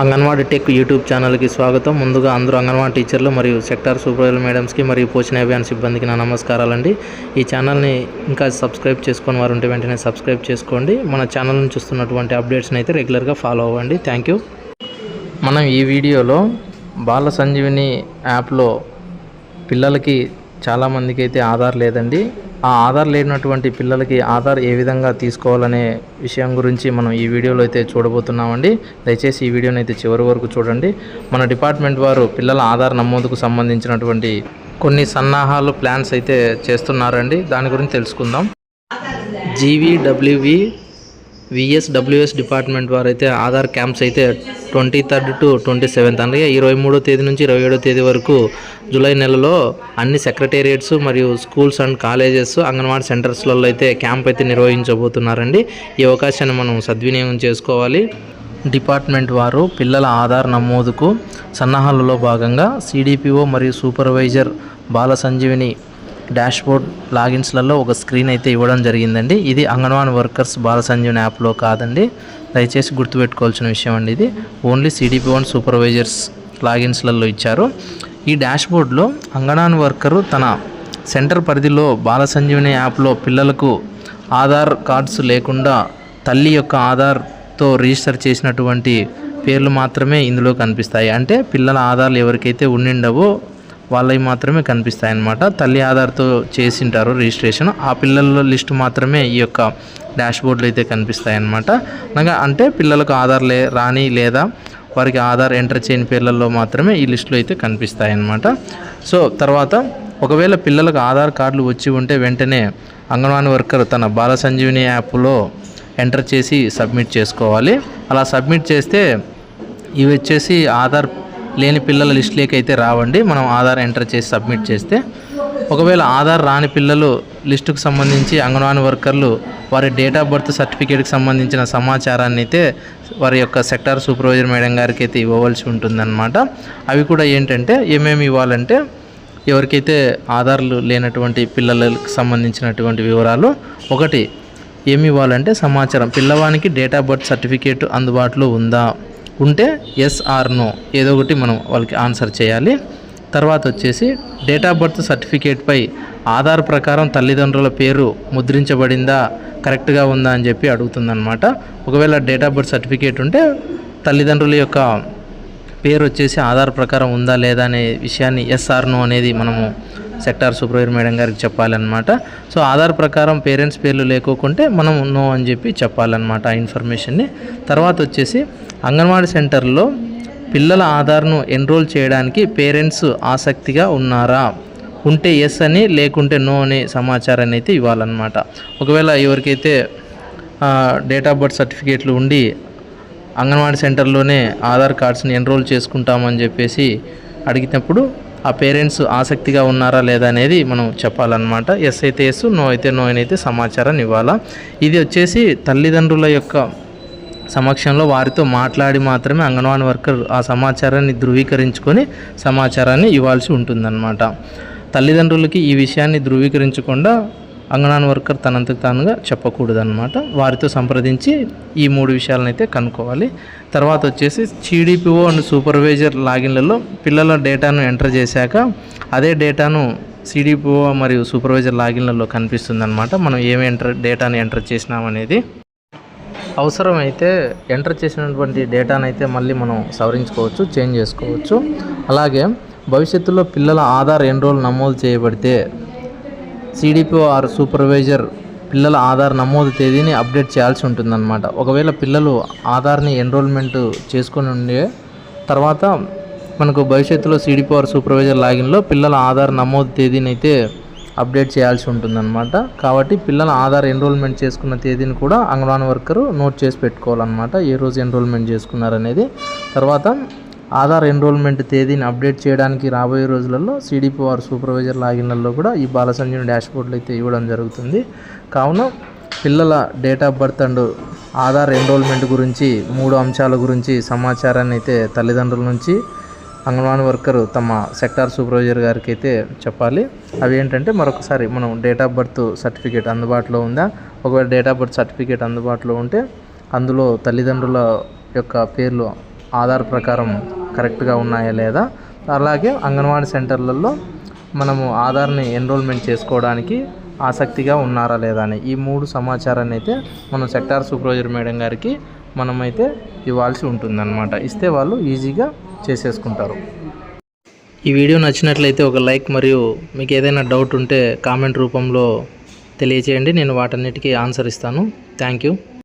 Anganwadi tech YouTube ఛానల్కి స్వాగతం. ముందుగా అందరూ అంగన్వాడీ టీచర్లు మరియు సెక్టార్ సూపర్వైజర్ మేడమ్స్కి మరియు పోషణ అభియాన్ సిబ్బందికి నా నమస్కారాలండి. ఈ ఛానల్ని ఇంకా సబ్స్క్రైబ్ చేసుకుని వారు ఉంటే వెంటనే సబ్స్క్రైబ్ చేసుకోండి. మన ఛానల్ని చూస్తున్నటువంటి అప్డేట్స్ని అయితే రెగ్యులర్గా ఫాలో అవ్వండి. Thank you. మనం ఈ వీడియోలో బాల సంజీవిని యాప్లో పిల్లలకి చాలామందికి అయితే ఆధార్ లేదండి. ఆ ఆధార్ లేనటువంటి పిల్లలకి ఆధార్ ఏ విధంగా తీసుకోవాలనే విషయం గురించి మనం ఈ వీడియోలో అయితే చూడబోతున్నామండి. దయచేసి ఈ వీడియోని అయితే చివరి వరకు చూడండి. మన డిపార్ట్మెంట్ వారు పిల్లల ఆధార్ నమోదుకు సంబంధించినటువంటి కొన్ని సన్నాహాలు ప్లాన్స్ అయితే చేస్తున్నారండి. దాని గురించి తెలుసుకుందాం. జీవీడబ్ల్యూవి విఎస్డబ్ల్యూఎస్ డిపార్ట్మెంట్ వారు అయితే ఆధార్ క్యాంప్స్ అయితే twenty third to twenty seventh. అనగా ఇరవై మూడో తేదీ నుంచి ఇరవై ఏడో తేదీ వరకు జూలై నెలలో అన్ని సెక్రటేరియట్స్ మరియు స్కూల్స్ అండ్ కాలేజెస్ అంగన్వాడీ సెంటర్స్లలో అయితే క్యాంప్ అయితే నిర్వహించబోతున్నారండి. ఈ అవకాశాన్ని మనం సద్వినియోగం చేసుకోవాలి. డిపార్ట్మెంట్ వారు పిల్లల ఆధార్ నమోదుకు సన్నాహాలలో భాగంగా సిడిపిఓ మరియు సూపర్వైజర్ బాల సంజీవిని డాష్బోర్డ్ లాగిన్స్లలో ఒక స్క్రీన్ అయితే ఇవ్వడం జరిగిందండి. ఇది అంగన్వాడీ వర్కర్స్ బాలసంజీవన్ యాప్లో కాదండి. దయచేసి గుర్తుపెట్టుకోవాల్సిన విషయం అండి ఇది. ఓన్లీ సిడిపి వన్ సూపర్వైజర్స్ లాగిన్స్లలో ఇచ్చారు. ఈ డాష్బోర్డ్లో అంగన్వాడీ వర్కరు తన సెంటర్ పరిధిలో బాల సంజీవని యాప్లో పిల్లలకు ఆధార్ కార్డ్స్ లేకుండా తల్లి యొక్క ఆధార్తో రిజిస్టర్ చేసినటువంటి పేర్లు మాత్రమే ఇందులో కనిపిస్తాయి. అంటే పిల్లల ఆధార్లు ఎవరికైతే ఉండిండవో వాళ్ళవి మాత్రమే కనిపిస్తాయి అన్నమాట తల్లి ఆధార్తో చేసింటారు రిజిస్ట్రేషన్. ఆ పిల్లల లిస్ట్ మాత్రమే ఈ యొక్క డాష్బోర్డ్లో అయితే కనిపిస్తాయి అన్నమాట అంటే పిల్లలకు ఆధార్ లే రాని లేదా వారికి ఆధార్ ఎంటర్ చేయని పేర్లలో మాత్రమే ఈ లిస్టులో అయితే కనిపిస్తాయి అన్నమాట సో తర్వాత ఒకవేళ పిల్లలకు ఆధార్ కార్డులు వచ్చి ఉంటే వెంటనే అంగన్వాడీ వర్కర్ తన బాల సంజీవిని యాప్లో ఎంటర్ చేసి సబ్మిట్ చేసుకోవాలి. అలా సబ్మిట్ చేస్తే ఇవి వచ్చేసి ఆధార్ లేని పిల్లల లిస్టులోకి అయితే రావండి. మనం ఆధార్ ఎంటర్ చేసి సబ్మిట్ చేస్తే. ఒకవేళ ఆధార్ రాని పిల్లలు లిస్టుకు సంబంధించి అంగన్వాడీ వర్కర్లు వారి డేట్ ఆఫ్ బర్త్ సర్టిఫికేట్కి సంబంధించిన సమాచారాన్ని అయితే వారి యొక్క సెక్టార్ సూపర్వైజర్ మేడం గారికి అయితే ఇవ్వవలసి ఉంటుందన్నమాట. అవి కూడా ఏంటంటే ఏమేమి ఇవ్వాలంటే ఎవరికైతే ఆధార్లు లేనటువంటి పిల్లలకు సంబంధించినటువంటి వివరాలు ఒకటి ఏమి ఇవ్వాలంటే సమాచారం. పిల్లవానికి డేట్ ఆఫ్ బర్త్ సర్టిఫికేట్ అందుబాటులో ఉందా? ఉంటే ఎస్ ఆర్ నో ఏదో ఒకటి మనం వాళ్ళకి ఆన్సర్ చేయాలి. తర్వాత వచ్చేసి డేట్ ఆఫ్ బర్త్ సర్టిఫికేట్పై ఆధార్ ప్రకారం తల్లిదండ్రుల పేరు ముద్రించబడిందా కరెక్ట్గా ఉందా అని చెప్పి అడుగుతుందన్నమాట. ఒకవేళ డేట్ ఆఫ్ బర్త్ సర్టిఫికేట్ ఉంటే తల్లిదండ్రుల యొక్క పేరు వచ్చేసి ఆధార్ ప్రకారం ఉందా లేదా అనే విషయాన్ని ఎస్ఆర్ను అనేది మనము సెక్టార్ సూపర్వైజర్ మేడం గారికి చెప్పాలన్నమాట. సో ఆధార్ ప్రకారం పేరెంట్స్ పేర్లు లేకోకుంటే మనం నో అని చెప్పి చెప్పాలన్నమాట ఆ ఇన్ఫర్మేషన్ని. తర్వాత వచ్చేసి అంగన్వాడీ సెంటర్లో పిల్లల ఆధార్ను ఎన్రోల్ చేయడానికి పేరెంట్స్ ఆసక్తిగా ఉన్నారా? ఉంటే ఎస్ అని లేకుంటే నో అనే సమాచారాన్ని అయితే ఇవ్వాలన్నమాట. ఒకవేళ ఎవరికైతే డేట్ ఆఫ్ బర్త్ సర్టిఫికేట్లు ఉండి అంగన్వాడీ సెంటర్లోనే ఆధార్ కార్డ్స్ని ఎన్రోల్ చేసుకుంటామని చెప్పేసి అడిగినప్పుడు ఆ పేరెంట్స్ ఆసక్తిగా ఉన్నారా లేదా అనేది మనం చెప్పాలన్నమాట. ఎస్ అయితే ఎస్ నో అయితే నో అని అయితే సమాచారాన్ని ఇవ్వాలా. ఇది వచ్చేసి తల్లిదండ్రుల యొక్క సమక్షంలో వారితో మాట్లాడి మాత్రమే అంగన్వాడీ వర్కర్ ఆ సమాచారాన్ని ధృవీకరించుకొని సమాచారాన్ని ఇవ్వాల్సి ఉంటుందన్నమాట. తల్లిదండ్రులకి ఈ విషయాన్ని ధృవీకరించకుండా అంగనాన్ వర్కర్ తనంతకు తానుగా చెప్పకూడదన్నమాట. వారితో సంప్రదించి ఈ మూడు విషయాలను అయితే కనుక్కోవాలి. తర్వాత వచ్చేసి సిడిపిఓ అండ్ సూపర్వైజర్ లాగిన్లలో పిల్లల డేటాను ఎంటర్ చేశాక అదే డేటాను సిడిపిఓ మరియు సూపర్వైజర్ లాగిన్లలో కనిపిస్తుందన్నమాట. మనం ఏమి ఎంటర్ డేటాని ఎంటర్ చేసినామనేది అవసరమైతే ఎంటర్ చేసినటువంటి డేటాను అయితే మళ్ళీ మనం సవరించుకోవచ్చు చేంజ్ చేసుకోవచ్చు. అలాగే భవిష్యత్తులో పిల్లల ఆధార్ ఎన్రోల్ నమోదు చేయబడితే సిడిపిఓ ఆర్ సూపర్వైజర్ పిల్లల ఆధార్ నమోదు తేదీని అప్డేట్ చేయాల్సి ఉంటుందన్నమాట. ఒకవేళ పిల్లలు ఆధార్ని ఎన్రోల్మెంట్ చేసుకొని ఉండే తర్వాత మనకు భవిష్యత్తులో సిడిపిఓ ఆర్ సూపర్వైజర్ లాగిన్లో పిల్లల ఆధార్ నమోదు తేదీని అయితే అప్డేట్ చేయాల్సి ఉంటుందన్నమాట. కాబట్టి పిల్లల ఆధార్ ఎన్రోల్మెంట్ చేసుకున్న తేదీని కూడా అంగన్వాడీ వర్కరు నోట్ చేసి పెట్టుకోవాలన్నమాట. ఏ రోజు ఎన్రోల్మెంట్ చేసుకున్నారనేది. తర్వాత ఆధార్ ఎన్రోల్మెంట్ తేదీని అప్డేట్ చేయడానికి రాబోయే రోజులలో సిడిపిఆర్ సూపర్వైజర్ లాగిన్లలో కూడా ఈ బాల డాష్ డాష్బోర్డ్లు అయితే ఇవ్వడం జరుగుతుంది. కావున పిల్లల date of birth and Aadhaar enrollment గురించి మూడు అంశాల గురించి సమాచారాన్ని అయితే తల్లిదండ్రుల నుంచి అంగన్వాడీ వర్కర్ తమ సెక్టార్ సూపర్వైజర్ గారికి అయితే చెప్పాలి. అవి ఏంటంటే మరొకసారి మనం డేట్ ఆఫ్ బర్త్ సర్టిఫికేట్ అందుబాటులో ఉందా? ఒకవేళ డేట్ ఆఫ్ బర్త్ సర్టిఫికేట్ అందుబాటులో ఉంటే అందులో తల్లిదండ్రుల యొక్క పేర్లు ఆధార్ ప్రకారం కరెక్ట్గా ఉన్నాయా లేదా? అలాగే అంగన్వాడీ సెంటర్లలో మనము ఆధార్ని ఎన్రోల్మెంట్ చేసుకోవడానికి ఆసక్తిగా ఉన్నారా లేదా అని ఈ మూడు సమాచారాన్ని అయితే మనం సెక్టార్ సూపర్వైజర్ మేడం గారికి మనమైతే ఇవ్వాల్సి ఉంటుందన్నమాట. ఇస్తే వాళ్ళు ఈజీగా చేసేసుకుంటారు. ఈ వీడియో నచ్చినట్లయితే ఒక లైక్ మరియు మీకు ఏదైనా డౌట్ ఉంటే కామెంట్ రూపంలో తెలియచేయండి. నేను వాటన్నిటికీ ఆన్సర్ ఇస్తాను. Thank you.